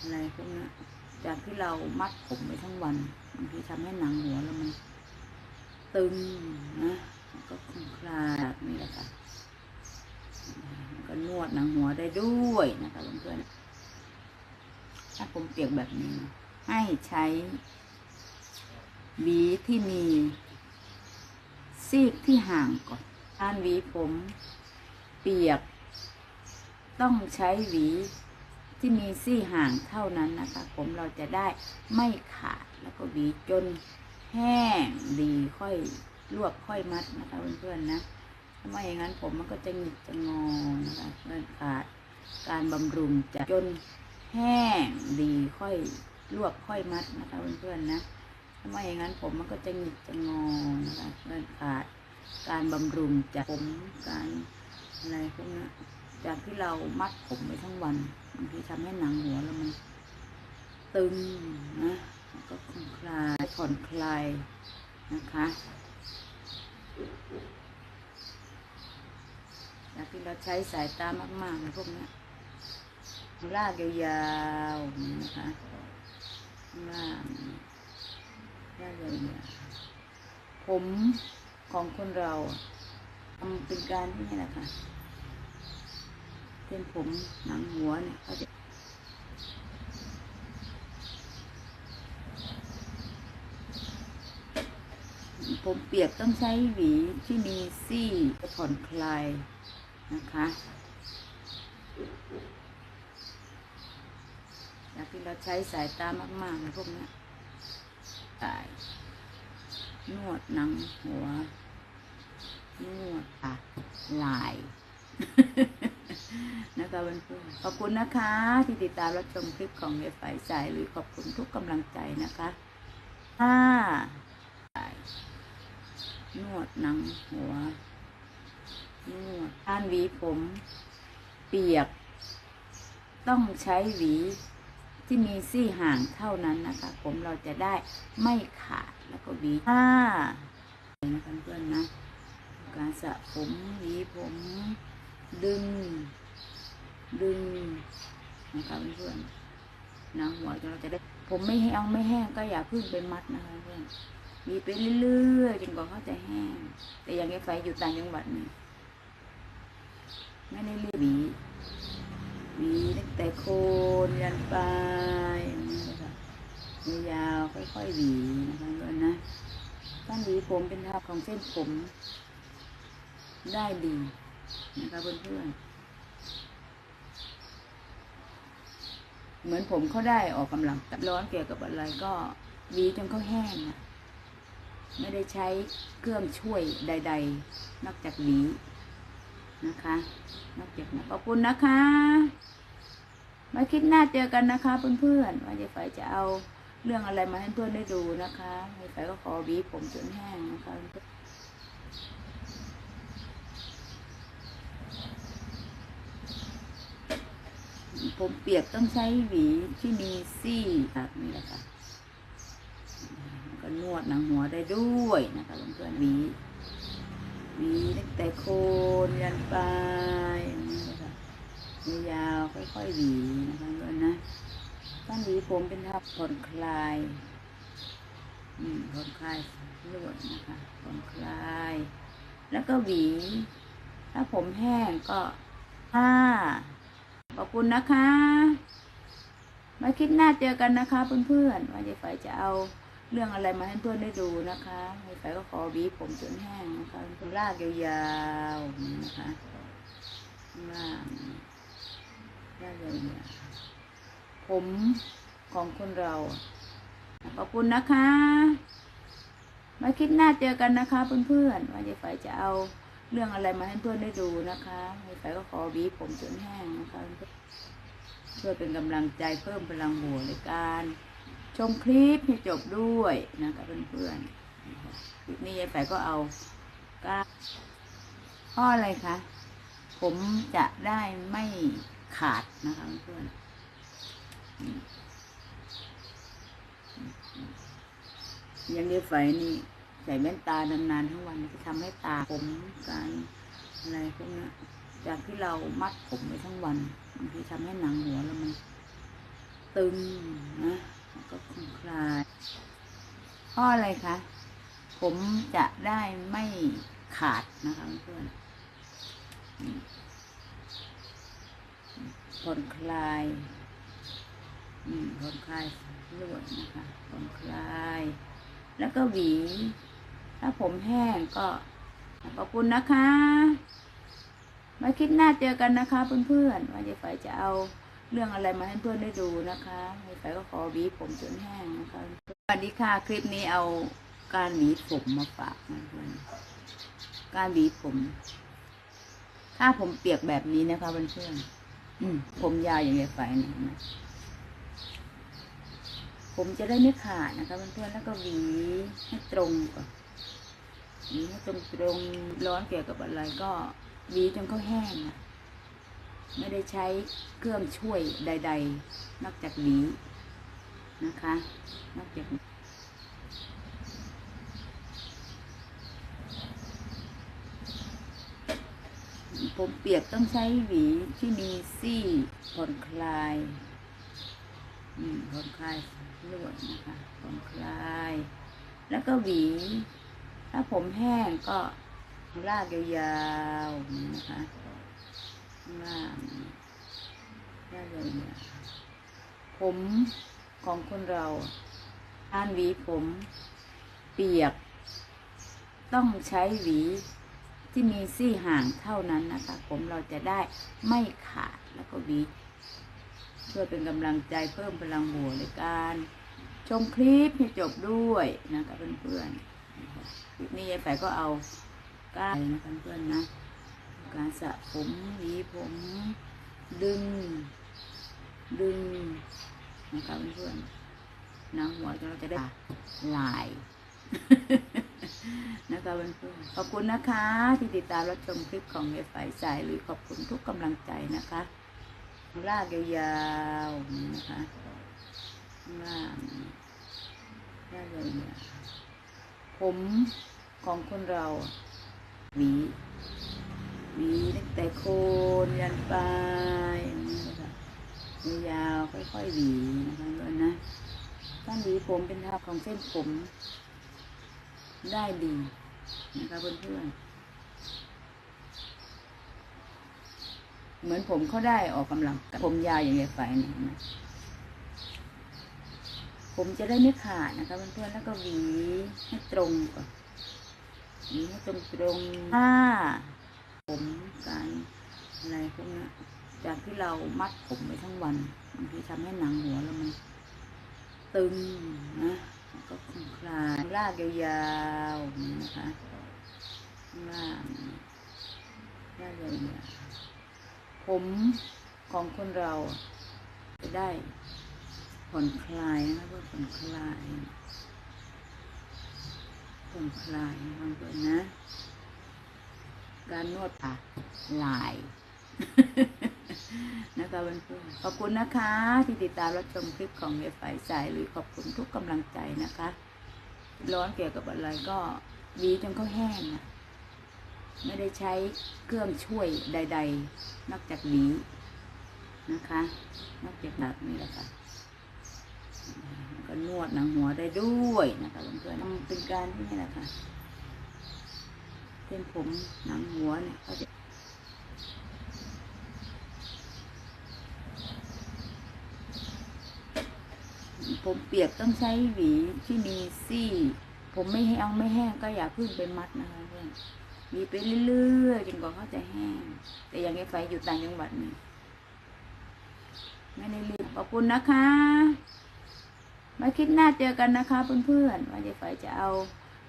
อะไรพวกนี้จากที่เรามัดผมไปทั้งวันบางทีทำให้หนังหัวเรามันตึงนะมันก็คลคลายนี่แหละค่ะมันก็นวดหนังหัวได้ด้วยนะคะเพื่อนๆถ้าผมเปียกแบบนี้นะให้ใช้หวีที่มีซีกที่ห่างก่อนการหวีผมเปียก ต้องใช้หวี ที่มีซี่ห่างเท่านั้นนะคะ ผมเราจะได้ไม่ขาดแล้วก็หวีจนแห้งดีค่อยลวกค่อยมัดนะคะเพื่อนๆนะถ้าไม่อย่างนั้นผมมันก็จะหงิกจะงอนะคะเพื่อนขาดการบำรุงจะจนแห้งดีค่อยลวกค่อยมัดนะคะเพื่อนๆนะถ้าไม่อย่างนั้นผมมันก็จะหงิกจะงอนะคะเนื่องขาดการบำรุงจากผมการอะไรพวกนี้ จากที่เรามัดผมไปทั้งวันบางทีทำให้หนังหัวเรามันตึงนะก็คลคลายผ่อนคลายนะคะจากที่เราใช้สายตามากๆในพวกนี้ลากยาวๆนี้นะคะลากได้เลยเนี่ยผมของคนเราทำเป็นการที่นี่แหละค่ะ เป็นผมหนังหัวเนี่ยเขาจะผมเปียกต้องใช้หวีที่มีซี่จะผ่อนคลายนะคะจากที่เราใช้สายตามากๆในพวกนี้ตายนวดหนังหัว นวดปากลาย นะคะเพื่อนๆ ขอบคุณนะคะ ที่ติดตามรับชมคลิปของเยฝ่ายสายหรือขอบคุณทุกกำลังใจนะคะถ้านวดหนังหัวนวดท่านหวีผม เปียก ต้องใช้หวีที่มีซี่ห่างเท่านั้นนะคะ ผมเราจะได้ไม่ขาดแล้วก็หวีถ้านะคะเพื่อนๆนะ การสระผมหวีผมดึง ดึงนะคะเพื่อนๆนังหัวเราจะได้ ผมไม่แห้งไม่แห้งก็อย่าพึ่งไปมัดนะคะเพื่อนหวีไปเรื่อยๆจนกว่าเขาจะแห้ง แต่อย่างไอ้ไฟอยู่ต่างจังหวัดนี่ไม่ได้เรียกหวีหวีตั้งแต่โคนยันปลายยางนี้เลยค่ะยาวค่อยๆหวีนะคะเพื่อนนะการหวีผมเป็นทับของเส้นผมได้ดีนะคะเพื่อนๆ เหมือนผมเขาได้ออกกำลังร้อนเกี่ยวกับอะไรก็วีจนเขาแห้งอะไม่ได้ใช้เครื่องช่วยใด ๆ นอกจากวีนะคะ นอกจากนั้นขอบคุณนะคะมาคิดหน้าเจอกันนะคะเพื่อนๆว่าเจ๊ไฝจะเอาเรื่องอะไรมาให้เพื่อนได้ดูนะคะเจ๊ไฝก็ขอบีผมจนแห้งนะคะ ผมเปียกต้องใช้หวีที่มีซี่แบบนี้แหละค่ะก็นวดหนังหัวได้ด้วยนะคะเพื่อนๆหวีหวีตั้งแต่โคนยันปลายอย่างนี้เลยค่ะยาวค่อยๆหวีนะคะเพื่อนนะการหวีผมเป็นทับผ่อนคลายอืมผ่อนคลายลวดนะคะผ่อนคลาย แล้วก็หวี ถ้าผมแห้งก็ผ้า ขอบคุณนะคะมาคิดหน้าเจอกันนะคะเพื่อนๆว่าเจ๊ไฝจะเอาเรื่องอะไรมาให้เพื่อนได้ดูนะคะให้ไปก็ขอบีบผมจนแห้งนะคะเป็นรากยาวๆนะคะลากรากยาวๆผมของคนเรา ขอบคุณนะคะมาคิดหน้าเจอกันนะคะเพื่อนๆว่าเจ๊ไฝจะเอา เรื่องอะไรมาให้เพื่อนได้ดูนะคะให้ไปก็ขอบีผมจนแห้งนะคะเพื่อเป็นกำลังใจเพิ่มพลังบวกในการชมคลิปให้จบด้วยนะคะเพื่อนๆคลิปนี้ยายแฝก็เอาก้าข้ออะไรคะ ผมจะได้ไม่ขาดนะคะเพื่อนยังยายไฝนี่ ส่แว่นตานานๆทั้งวันจะทำให้ตาผมการอะไรพวกนี้จากที่เรามัดผมไปทั้งวันบางทีทำให้หนังหัวเรามันตึงนะแล้วก็คลคลายเพราะอะไรคะผมจะได้ไม่ขาดนะคะเพื่อนผ่อนคลายอืมผ่อนคลายลวดนะคะผ่อนคลาย แล้วก็หวี ถ้าผมแห้งก็ขอบคุณนะคะมาคิดหน้าเจอกันนะคะเพื่อนๆว่าเจ๊ไฝจะเอาเรื่องอะไรมาให้เพื่อนได้ดูนะคะเจ๊ไฝก็ขอวีผมจนแห้งนะคะสวัสดีค่ะคลิปนี้เอาการหวีผมมาฝากนะเพื่อนการหวีผม ถ้าผมเปียกแบบนี้นะคะเพื่อนๆผมยาวอย่างเจ๊ไฝเนี่ยนะผมจะได้ไม่ขาดนะคะเพื่อนๆแล้วก็หวีให้ตรงก่อน ตรงตรงร้อนเกี่ยวกับอะไรก็หวีจนเขาแห้งอะไม่ได้ใช้เครื่องช่วยใด ๆ นอกจากหวีนะคะ นอกจากผมเปียกต้องใช้หวีที่มีซี่ผ่อนคลายผ่อนคลายลวดนะคะผ่อนคลาย แล้วก็หวี ถ้าผมแห้งก็ลากยาวๆนี้นะคะลากลากยาวๆผมของคนเราการหวีผมเปียก ต้องใช้หวีที่มีซี่ห่างเท่านั้นนะคะ ผมเราจะได้ไม่ขาดแล้วก็หวีเพื่อเป็นกำลังใจเพิ่มพลังบวกในการ ชมคลิปให้จบด้วยนะคะเพื่อนๆ คลิปนี้ยายแฝก็เอาก้านนะคะเพื่อนๆนะ การสระผมหวีผม ดึง ดึงนะคะเพื่อนๆน้ำหัวเราจะได้ลายนะคะเพื่อนๆขอบคุณนะคะ ที่ติดตามรับชมคลิปของยายไฝสายหรือขอบคุณทุกกำลังใจนะคะลากยาวๆอย่างนี้นะคะลากลากยาวๆ ผมของคนเราหวีหวีตั้งแต่โคนยันปลายยางนี้นะคะยาวค่อยๆหวีนะคะเพื่อนนะการหวีผมเป็นทางของเส้นผม ได้ดีนะคะเพื่อนๆเหมือนผมเขาได้ออกกำลังผมยาวอย่างเงี้ยไฟเนี่ยนไหม ผมจะได้ไม่ขาดนะคะเพื่อนๆแล้วก็หวีให้ตรงก่อนหวีให้ตรงตรงๆถ้าผมการอะไรพวกนี้จากที่เรามัดผมไปทั้งวันบางทีทำให้หนังหัวเรามันตึงนะแล้วก็คลคลายลากยาวๆนี้นะคะลากลากยาวๆผมของคนเราจะได้ ผ่อนคลายนะเพื่อผ่อนคลายผ่อนคลายนะเพื่อนนะ การนวดปากลายนะคะเพื่อนๆขอบคุณนะคะ ที่ติดตามรับชมคลิปของเยไฟสายหรือขอบคุณทุกกำลังใจนะคะ ร้อนเกี่ยวกับอะไรก็วีจนเขาแห้งนะไม่ได้ใช้เครื่องช่วยใด ๆ นอกจากหวีนะคะ นอกจากแบบนี้แหละค่ะ ก็นวดหนังหัวได้ด้วยนะคะเพื่อนๆมันเป็นการที่นี่แหละค่ะเส้นผมหนังหัวเนี่ยเขาจะผมเปียกต้องใช้หวีที่มีซี่ ผมไม่แห้งไม่แห้งก็อย่าพึ่งไปมัดนะคะเพื่อนมีไปเรื่อยๆจนกว่าเขาจะแห้ง แต่อย่างไอ้ไฟอยู่ต่างจังหวัดนี่ไม่ได้รีบขอบคุณนะคะ มาคลิดหน้าเจอกันนะคะเพื่อนๆว่าไอ้ไฟจะเอา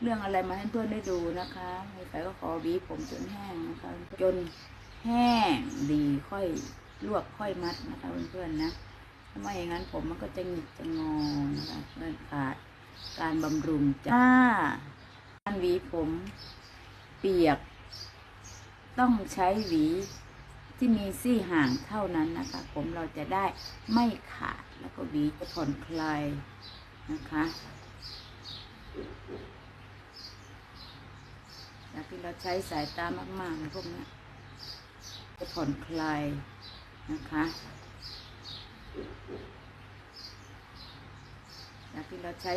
เรื่องอะไรมาให้เพื่อนได้ดูนะคะไอ้ไฟก็ขอบีผมจนแห้งนะคะจนแห้งดีค่อยลวกค่อยมัดนะคะเพื่อนๆนะถ้าไม่อย่างนั้นผมมันก็จะหงิกจะงอนะคะเพื่อนขาดการบำรุงจ้าการหวีผมเปียก ต้องใช้หวีที่มีซี่ห่างเท่านั้นนะคะ ผมเราจะได้ไม่ขาด แล้วก็บีจะผ่อนคลายนะคะ จากที่เราใช้สายตามากๆนะพวกนี้จะผ่อนคลายนะคะ จากที่เราใช้